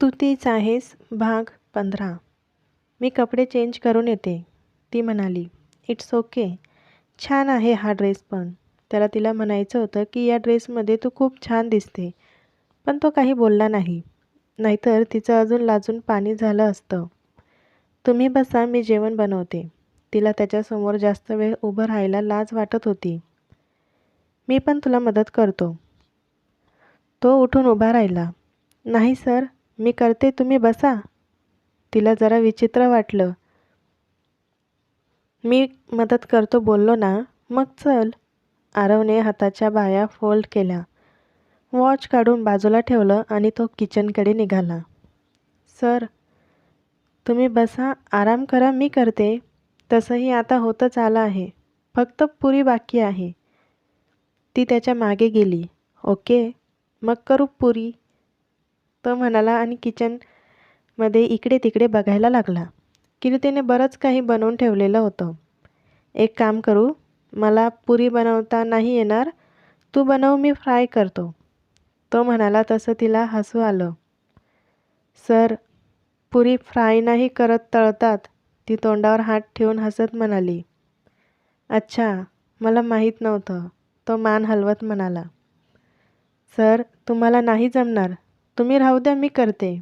तू तीच आहेस? भाग पंधरा. मी कपडे चेंज करून येते. ती म्हणाली इट्स ओके छान आहे हा ड्रेस पण. त्याला तिला म्हणायचं होतं की या ड्रेसमध्ये तू खूप छान दिसते. पण तो काही बोलला नाही. नाहीतर तिचं अजून लाजून पाणी झालं असतं. तुम्ही बसा मी जेवण बनवते. तिला त्याच्यासमोर जास्त वेळ उभं राहायला लाज वाटत होती. मी पण तुला मदत करतो. तो उठून उभा राहिला. नाही सर. मी करते तुम्ही बसा. तिला जरा विचित्र वाटलं. मी मदत करतो बोललो ना. मग चल. आरवने हाताच्या बाया फोल्ड केल्या. वॉच काढून बाजूला ठेवलं आणि तो किचनकडे निघाला. सर तुम्ही बसा. आराम करा मी करते. तसंही आता होतच आलं आहे. फक्त पुरी बाकी आहे. ती त्याच्यामागे गेली. ओके मग करू पुरी. तो म्हणाला आणि किचनमध्ये इकडे तिकडे बघायला लागला. कीर्तीने बरंच काही बनवून ठेवलेलं होतं. एक काम करू मला पुरी बनवता नाही येणार तू बनव मी फ्राय करतो. तो म्हणाला तसं तिला हसू आलं. सर पुरी फ्राय नाही करत तळतात. ती तोंडावर हात ठेवून हसत म्हणाली. अच्छा मला माहीत नव्हतं तो मान हलवत म्हणाला. सर तुम्हाला नाही जमणार तुम्ही राहू द्या मी करते.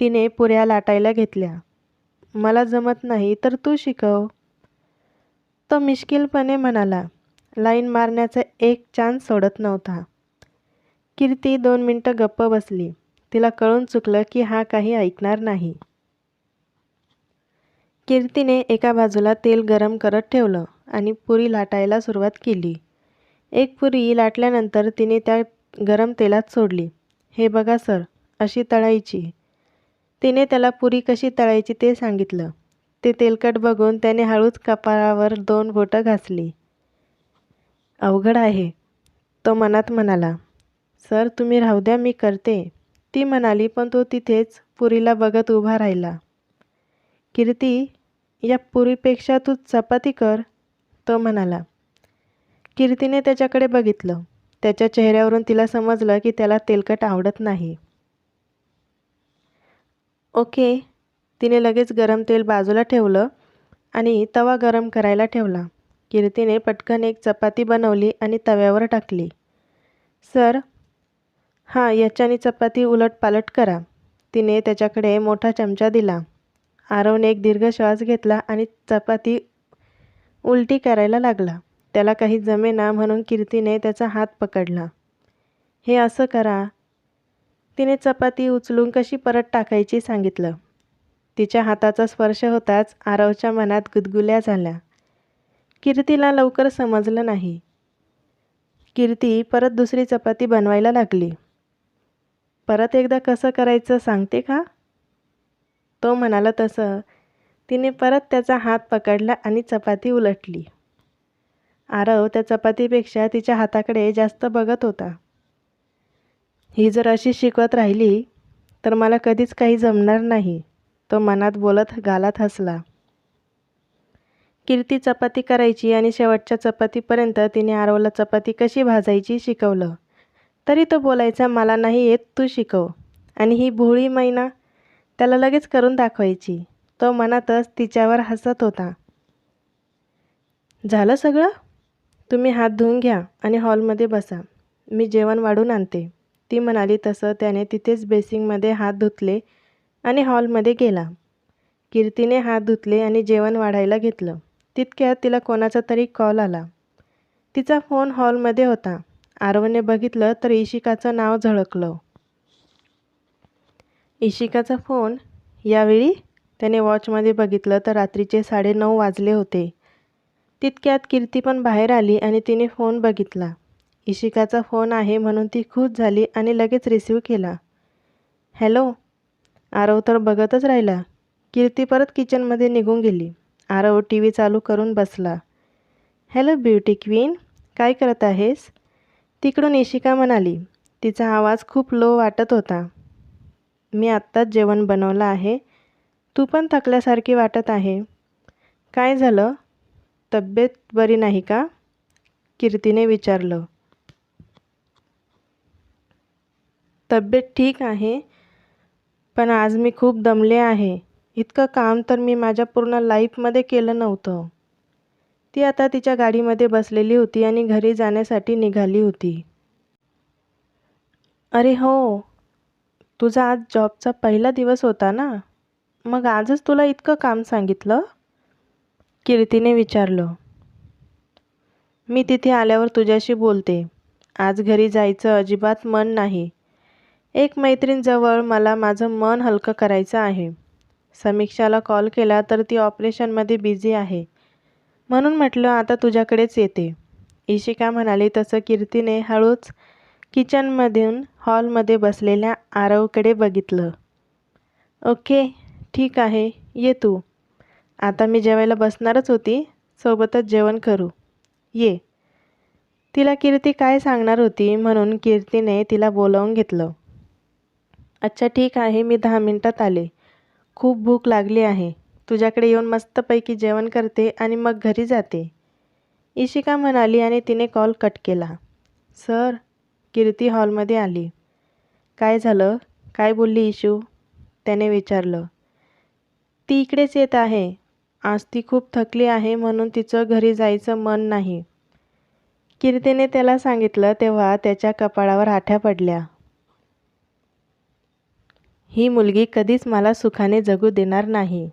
तिने पुऱ्या लाटायला घेतल्या. मला जमत नाही तर तू शिकव. तो मिश्किलपणे म्हणाला. लाईन मारण्याचा एक चान्स सोडत नव्हता. कीर्ती दोन मिनटं गप्प बसली. तिला कळून चुकलं की हा काही ऐकणार नाही. कीर्तीने एका बाजूला तेल गरम करत ठेवलं आणि पुरी लाटायला सुरुवात केली. एक पुरी लाटल्यानंतर तिने त्या गरम तेलात सोडली. हे बघा सर अशी तळायची. तिने त्याला पुरी कशी तळायची ते सांगितलं. ते तेलकट बघून त्याने हळूच कपाळावर दोन बोटं घासली. अवघड आहे तो मनात म्हणाला. सर तुम्ही राहू द्या मी करते. ती म्हणाली पण तो तिथेच पुरीला बघत उभा राहिला. कीर्ती या पुरीपेक्षा तू चपाती कर तो म्हणाला. कीर्तीने त्याच्याकडे बघितलं. त्याच्या चेहऱ्यावरून तिला समजलं की त्याला तेलकट आवडत नाही. ओके. तिने लगेच गरम तेल बाजूला ठेवलं आणि तवा गरम करायला ठेवला. कीर्तीने पटकन एक चपाती बनवली आणि तव्यावर टाकली. सर हां याच्याने चपाती उलटपालट करा. तिने त्याच्याकडे मोठा चमचा दिला. आरवने एक दीर्घ श्वास घेतला आणि चपाती उलटी करायला लागला. त्याला काही जमेना म्हणून कीर्तीने त्याचा हात पकडला. हे असं करा. तिने चपाती उचलून कशी परत टाकायची सांगितलं. तिच्या हाताचा स्पर्श होताच आरवच्या मनात गुदगुल्या झाल्या. कीर्तीला लवकर समजलं नाही. कीर्ती परत दुसरी चपाती बनवायला लागली. परत एकदा कसं करायचं सांगते का? तो म्हणाला तसं. तिने परत त्याचा हात पकडला आणि चपाती उलटली. आरव त्या चपातीपेक्षा तिच्या हाताकडे जास्त बघत होता. ही जर अशी शिकवत राहिली तर मला कधीच काही जमणार नाही तो मनात बोलत गालात हसला. कीर्ती चपाती करायची आणि शेवटच्या चपातीपर्यंत तिने आरवला चपाती कशी भाजायची शिकवलं. तरी तो बोलायचा मला नाही येत तू शिकव. आणि ही भोळी मैना त्याला लगेच करून दाखवायची. तो मनातच तिच्यावर हसत होता. झालं सगळं? तुम्ही हात धुवून घ्या आणि हॉलमध्ये बसा. मी जेवण वाढून आणते. ती म्हणाली तसं त्याने तिथेच बेसिंगमध्ये हात धुतले आणि हॉलमध्ये गेला. कीर्तीने हात धुतले आणि जेवण वाढायला घेतलं. तितक्यात तिला कोणाचा तरी कॉल आला. तिचा फोन हॉलमध्ये होता. आरवने बघितलं तर इशिकाचं नाव झळकलं. इशिकाचा फोन यावेळी? त्याने वॉचमध्ये बघितलं तर रात्रीचे साडेनऊ वाजले होते. तितक्यात कीर्ती पण बाहेर आली आणि तिने फोन बघितला. इशिकाचा फोन आहे म्हणून ती खुश झाली आणि लगेच रिसीव केला. हॅलो आरव तर बघतच राहिला. कीर्ती परत किचनमध्ये निघून गेली. आरव टी व्ही चालू करून बसला. हॅलो ब्युटी क्वीन काय करत आहेस? तिकडून इशिका म्हणाली. तिचा आवाज खूप लो वाटत होता. मी आत्ताच जेवण बनवलं आहे. तू पण थकल्यासारखी वाटत आहे. काय झालं? तब्येत बरी नाही का? कीर्तीने विचारलं. तब्येत ठीक आहे पण आज मी खूप दमले आहे. इतकं काम तर मी माझ्या पूर्ण लाईफमध्ये केलं नव्हतं. ती आता तिच्या गाडीमध्ये बसलेली होती आणि घरी जाण्यासाठी निघाली होती. अरे हो तुझा आज जॉबचा पहिला दिवस होता ना? मग आजच तुला इतकं काम सांगितलं? कीर्तीने विचारलं मी तिथे आल्यावर तुझ्याशी बोलते. आज घरी जायचं अजिबात मन नाही. एक मैत्रीणजवळ मला माझं मन हलकं करायचं आहे. समीक्षाला कॉल केला तर ती ऑपरेशनमध्ये बिझी आहे. म्हणून म्हटलं आता तुझ्याकडेच येते. इशिका म्हणाली तसं कीर्तीने हळूच किचनमधून हॉलमध्ये बसलेल्या आरवकडे बघितलं. ओके ठीक आहे ये तू. आता मी जेवायला बसणारच होती सोबतच जेवण करू. ये. तिला कीर्ती काय सांगणार होती म्हणून कीर्तीने तिला बोलावून घेतलं. अच्छा ठीक आहे मी दहा मिनटात आले. खूप भूक लागली आहे. तुझ्याकडे येऊन मस्तपैकी जेवण करते आणि मग घरी जाते. इशिका म्हणाली आणि तिने कॉल कट केला. सर कीर्ती हॉलमध्ये आली. काय झालं? काय बोलली इशू? त्याने विचारलं. ती इकडेच येत आहे. आज ती खूप थकली आहे म्हणून तिचं घरी जायचं मन नाही. कीर्तीने त्याला सांगितलं तेव्हा त्याच्या कपाळावर आठ्या पडल्या. ही मुलगी कधीच मला सुखाने जगू देणार नाही.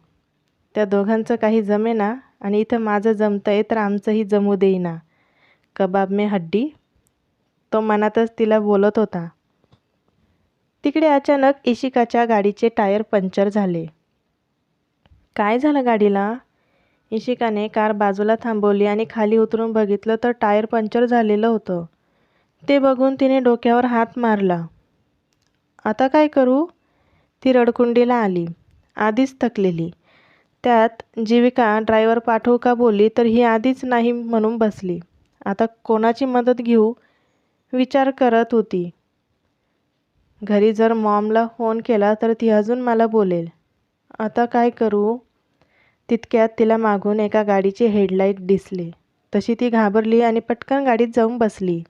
त्या दोघांचं काही जमेना आणि इथं माझं जमतंय तर आमचंही जमू देईना. कबाब में हड्डी? तो मनातच तिला बोलत होता. तिकडे अचानक इशिकाच्या गाडीचे टायर पंक्चर झाले. काय झालं गाडीला? इशिकाने कार बाजूला थांबवली आणि खाली उतरून बघितलं तर टायर पंक्चर झालेलं होतं. ते बघून तिने डोक्यावर हात मारला. आता काय करू? ती रडकुंडीला आली. आधीच थकलेली. त्यात जीविका ड्रायव्हर पाठवू का बोलली तर ही आधीच नाही म्हणून बसली. आता कोणाची मदत घेऊ? विचार करत होती. घरी जर मॉमला फोन केला तर ती अजून मला बोलेल. आता काय करू? तितक्यात तिला मागून एका गाडीचे हेडलाईट दिसले. तशी ती घाबरली आणि पटकन गाडीत जाऊन बसली.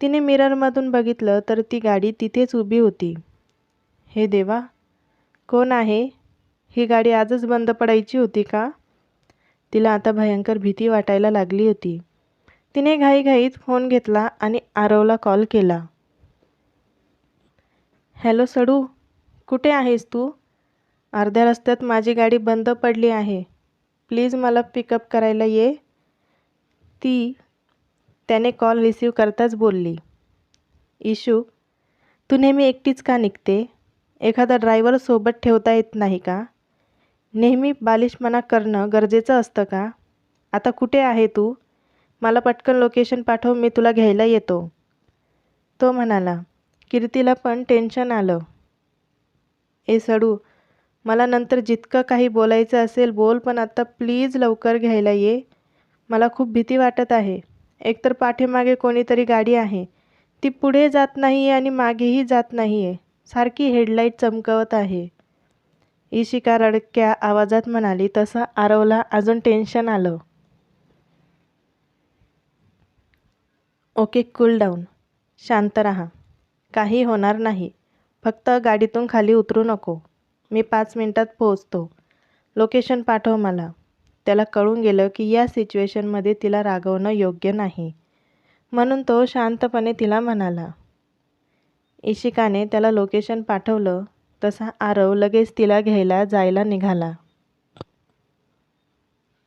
तिने मिररमधून बघितलं तर ती गाडी तिथेच उभी होती. हे देवा कोण आहे? ही गाडी आजच बंद पडायची होती का? तिला आता भयंकर भीती वाटायला लागली होती. तिने घाईघाईत फोन घेतला आणि आरवला कॉल केला. हॅलो सडू कुठे आहेस तू? अर्ध्या रस्त्यात माझी गाडी बंद पडली आहे. प्लीज मला पिकअप करायला ये. ती त्याने कॉल रिसीव करताच बोलली. इशू तू नेहमी एकटीच का निघते? एखादा ड्रायव्हर सोबत ठेवता येत नाही का? नेहमी बालिशपणा करणं गरजेचं असतं का? आता कुठे आहे तू? मला पटकन लोकेशन पाठव मी तुला घ्यायला येतो. तो म्हणाला. कीर्तीला पण टेन्शन आलं. ए सडू मला नंतर जितकं काही बोलायचं असेल बोल पण आत्ता प्लीज लवकर घ्यायला ये. मला खूप भीती वाटत आहे. एकतर पाठीमागे कोणीतरी गाडी आहे. ती पुढे जात नाही आहे आणि मागेही जात नाही आहे सारखी हेडलाईट चमकवत आहे. इशिका रडक्या आवाजात म्हणाली तसं आरवला अजून टेन्शन आलं. ओके कूल डाऊन शांत रहा. काही होणार नाही. फक्त गाडीतून खाली उतरू नको. मी पाच मिनटात पोहोचतो. लोकेशन पाठव मला. त्याला कळून गेलं की या सिच्युएशनमध्ये तिला रागवणं योग्य नाही. म्हणून तो शांतपणे तिला म्हणाला. इशिकाने त्याला लोकेशन पाठवलं. तसा आरव लगेच तिला घ्यायला जायला निघाला.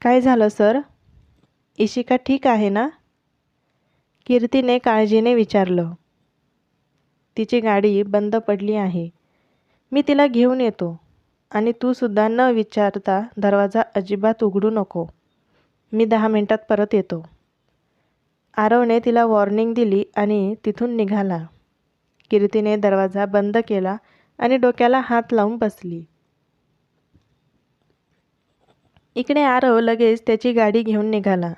काय झालं सर? इशिका ठीक आहे ना? कीर्तीने काळजीने विचारलं. तिची गाडी बंद पडली आहे. मी तिला घेऊन येतो. आणि तू सुद्धा न विचारता दरवाजा अजिबात उघडू नको. मी दहा मिनटात परत येतो. आरवने तिला वॉर्निंग दिली आणि तिथून निघाला. कीर्तीने दरवाजा बंद केला आणि डोक्याला हात लावून बसली. इकडे आरव लगेच त्याची गाडी घेऊन निघाला.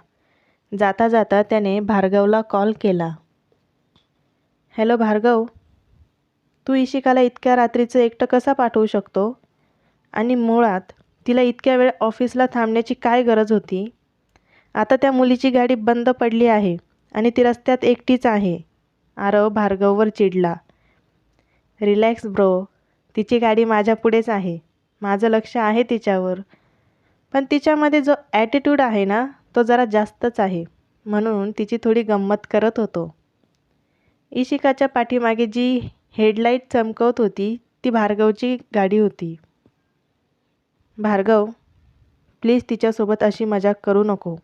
जाता जाता त्याने भार्गवला कॉल केला. हॅलो भार्गव. तू इशिकाला इतक्या रात्रीचं एकटं कसा पाठवू शकतो? आणि मुळात तिला इतक्या वेळ ऑफिसला थांबण्याची काय गरज होती? आता त्या मुलीची गाडी बंद पडली आहे आणि ती रस्त्यात एकटीच आहे. आरव भार्गववर चिडला. रिलॅक्स ब्रो तिची गाडी माझ्या पुढेच आहे. माझं लक्ष आहे तिच्यावर. पण तिच्यामध्ये जो ॲटिट्यूड आहे ना तो जरा जास्तच आहे. म्हणून तिची थोडी गंमत करत होतो. इशिकाच्या पाठीमागे जी हेडलाईट चमकवत होती. ती भार्गवची गाडी होती. भार्गव प्लीज तिच्यासोबत अशी मजाक करू नको.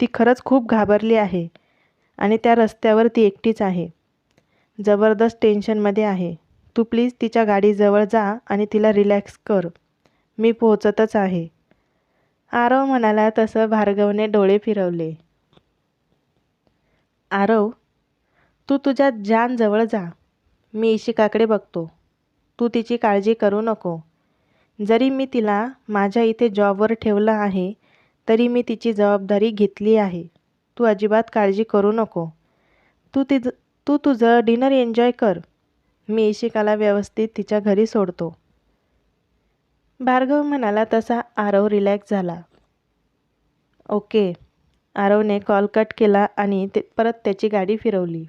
ती खरंच खूप घाबरली आहे आणि त्या रस्त्यावर ती एकटीच आहे. जबरदस्त टेन्शनमध्ये आहे. तू प्लीज तिच्या गाडीजवळ जा आणि तिला रिलॅक्स कर. मी पोहोचतच आहे. आरव म्हणाला तसं भार्गवने डोळे फिरवले. आरव तू तुझ्या जानजवळ जा. मी इशिकाकडे बघतो. तू तिची काळजी करू नको. जरी मी तिला माझ्या इथे जॉबवर ठेवलं आहे तरी मी तिची जबाबदारी घेतली आहे. तू अजिबात काळजी करू नको. तू तिज तू तुझं डिनर एन्जॉय कर. मी इशिकाला व्यवस्थित तिच्या घरी सोडतो. भार्गव म्हणाला तसा आरव रिलॅक्स झाला. ओके. आरवने कॉल कट केला आणि ते परत त्याची गाडी फिरवली.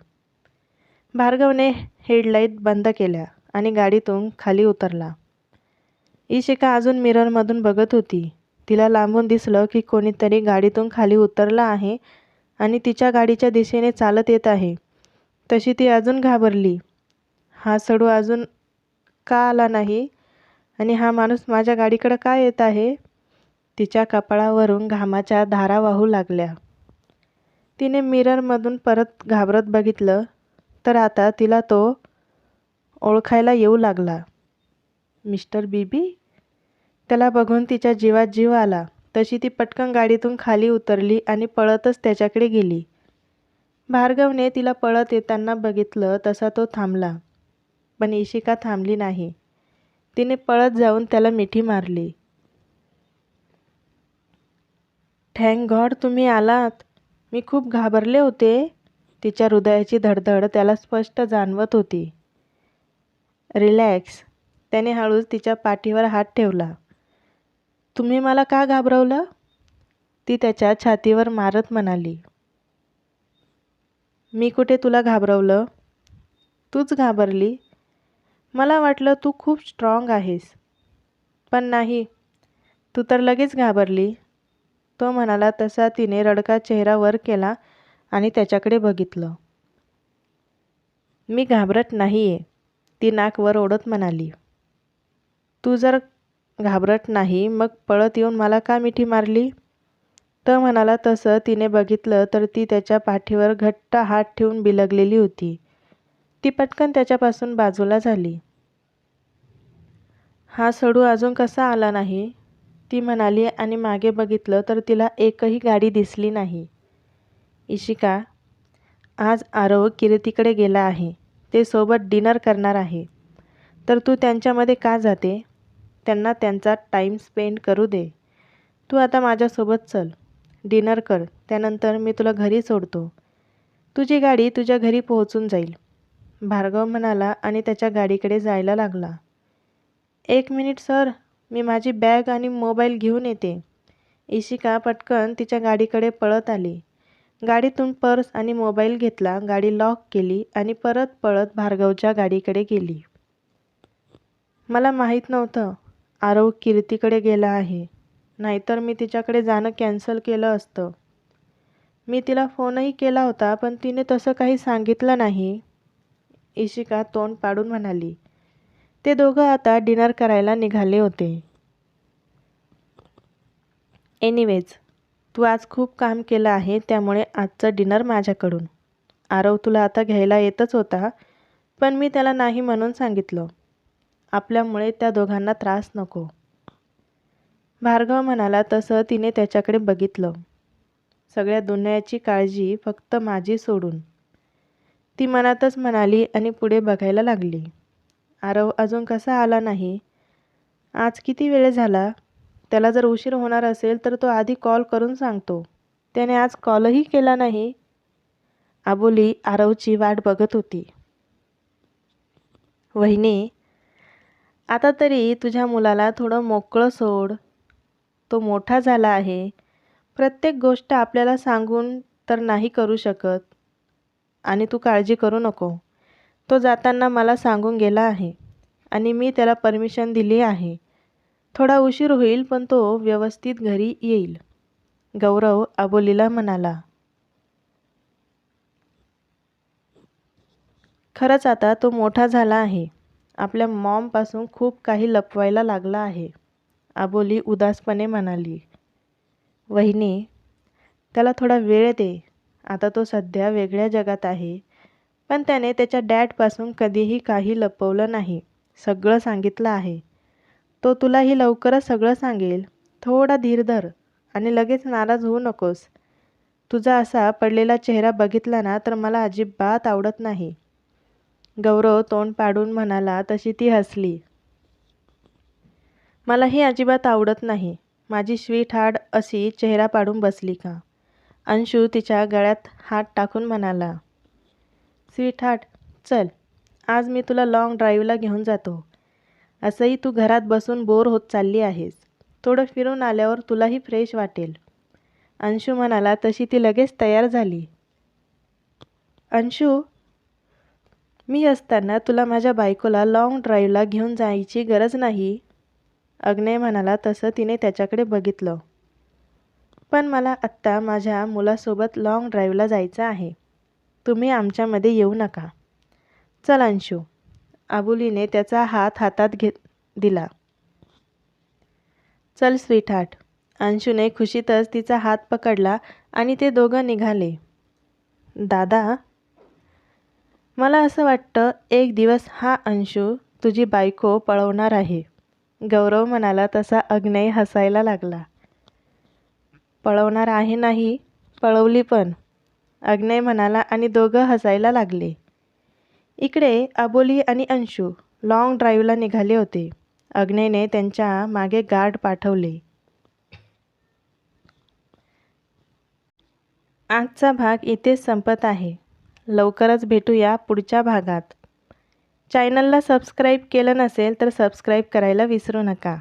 भार्गवने हेडलाईट बंद केल्या आणि गाडीतून खाली उतरला. इशिका अजून मिररमधून बघत होती. तिला लांबून दिसलं की कोणीतरी गाडीतून खाली उतरला आहे आणि तिच्या गाडीच्या दिशेने चालत येत आहे. तशी ती अजून घाबरली. हा सडू अजून का आला नाही? आणि हा माणूस माझ्या गाडीकडं का येत आहे? तिच्या कपाळावरून घामाच्या धारा वाहू लागल्या. तिने मिररमधून परत घाबरत बघितलं. तर आता तिला तो ओळखायला येऊ लागला. Mister B B? त्याला बघून तिच्या जीवात जीव आला. तशी ती पटकन गाडीतून खाली उतरली आणि पळतच त्याच्याकडे गेली. भार्गवने तिला पळत येताना बघितलं तसा तो थांबला. पण इशिका थांबली नाही. तिने पळत जाऊन त्याला मिठी मारली. थँक गॉड तुम्ही आलात. मी खूप घाबरले होते. तिच्या हृदयाची धडधड त्याला स्पष्ट जाणवत होती. रिलॅक्स. त्याने हळूच तिच्या पाठीवर हात ठेवला. तुम्ही मला का घाबरवलं? ती त्याच्या छातीवर मारत म्हणाली. मी कुठे तुला घाबरवलं? तूच घाबरली. मला वाटलं तू खूप स्ट्रॉंग आहेस. पण नाही तू तर लगेच घाबरली. तो म्हणाला तसा तिने रडका चेहरा वर केला आणि त्याच्याकडे बघितलं. मी घाबरत नाही आहे ती नाक वर ओढत म्हणाली. तू जर घाबरत नाही मग पळत येऊन मला का मिठी मारली? तर म्हणाला तसं तिने बघितलं तर ती त्याच्या पाठीवर घट्ट हात ठेवून बिलगलेली होती. ती पटकन त्याच्यापासून बाजूला झाली. हा सडू अजून कसा आला नाही? ती म्हणाली आणि मागे बघितलं तर तिला एकही गाडी दिसली नाही. इशिका आज आरव किर्तीकडे गेला आहे. ते सोबत डिनर करणार आहे. तर तू त्यांच्यामध्ये का जाते? त्यांना त्यांचा टाईम स्पेंड करू दे. तू आता माझ्यासोबत चल. डिनर कर. त्यानंतर मी तुला घरी सोडतो. तुझी गाडी तुझ्या घरी पोहोचून जाईल. भार्गव म्हणाला आणि त्याच्या गाडीकडे जायला लागला. एक मिनिट सर. मी माझी बॅग आणि मोबाईल घेऊन येते. इशिका पटकन तिच्या गाडीकडे पळत आली. गाडीतून पर्स आणि मोबाईल घेतला गाडी लॉक केली आणि परत पळत भार्गवच्या गाडीकडे गेली. मला माहीत नव्हतं. आरव कीर्तीकडे गेला आहे. नाहीतर मी तिच्याकडे जाणं कॅन्सल केलं असतं. मी तिला फोनही केला होता पण तिने तसं काही सांगितलं नाही. इशिका तोंड पाडून म्हणाली. ते दोघं आता डिनर करायला निघाले होते. एनिवेज तू आज खूप काम केलं आहे त्यामुळे आजचं डिनर माझ्याकडून. आरव तुला आता घ्यायला येतच होता पण मी त्याला नाही म्हणून सांगितलं. आपल्यामुळे त्या दोघांना त्रास नको. भार्गव म्हणाला तसं तिने त्याच्याकडे बघितलं. सगळ्या दुनियाची काळजी फक्त माझी सोडून. ती मनातच म्हणाली आणि पुढे बघायला लागली. आरव अजून कसा आला नाही? आज किती वेळ झाला? त्याला जर उशीर होणार असेल तर तो आधी कॉल करून सांगतो. त्याने आज कॉलही केला नाही. आबोली आरवची वाट बघत होती. वहिनी आता तरी तुझ्या मुलाला थोडं मोकळं सोड. तो मोठा झाला आहे. प्रत्येक गोष्ट आपल्याला सांगून तर नाही करू शकत. आणि तू काळजी करू नको. तो जाताना मला सांगून गेला आहे. आणि मी त्याला परमिशन दिली आहे. थोडा उशीर होईल पण तो व्यवस्थित घरी येईल. गौरव आबोलीला म्हणाला खरंच आता तो मोठा झाला आहे. आपल्या मॉमपासून खूप काही लपवायला लागला आहे. आबोली उदासपणे म्हणाली वहिनी त्याला थोडा वेळ दे. आता तो सध्या वेगळ्या जगात आहे पण त्याने त्याच्या डॅडपासून कधीही काही लपवलं नाही. सगळं सांगितलं आहे. तो तुलाही लवकरच सगळं सांगेल. थोडा धीर धर आणि लगेच नाराज होऊ नकोस. तुझा असा पडलेला चेहरा बघितला ना तर मला अजिबात आवडत नाही. गौरव तोंड पाडून म्हणाला तशी ती हसली. मलाही अजिबात आवडत नाही. माझी स्वीट हार्ड अशी चेहरा पाडून बसली का? अंशू तिच्या गळ्यात हात टाकून म्हणाला. स्वीट हार्ट चल आज मी तुला लाँग ड्राईव्हला घेऊन जातो. असंही तू घरात बसून बोर होत चालली आहेस. थोडं फिरून आल्यावर तुलाही फ्रेश वाटेल. अंशू म्हणाला तशी ती लगेच तयार झाली. अंशू मी असताना तुला माझ्या बायकोला लाँग ड्राईव्हला घेऊन जायची गरज नाही. अग्नय म्हणाला तसं तिने त्याच्याकडे बघितलं. पण मला आत्ता माझ्या मुलासोबत लाँग ड्राईव्हला जायचं आहे. तुम्ही आमच्यामध्ये येऊ नका. चल अंशू. आबुलीने त्याचा हात हातात घेत दिला. चल स्वीटहार्ट. अंशूने खुशीतच तिचा हात पकडला आणि ते दोघं निघाले. दादा मला असं वाटतं एक दिवस हा अंशू तुझी बायको पळवणार आहे. गौरव म्हणाला तसा अग्नय हसायला लागला. पळवणार आहे नाही पळवली पण. अग्नय म्हणाला आणि दोघं हसायला लागले. इकडे अबोली आणि अंशू लाँग ड्राईव्हला निघाले होते. अग्नेने त्यांच्या मागे गार्ड पाठवले. आजचा भाग इथेच संपत आहे. लवकरच भेटूया पुढच्या भागात. चॅनलला सबस्क्राईब केलं नसेल तर सबस्क्राईब करायला विसरू नका.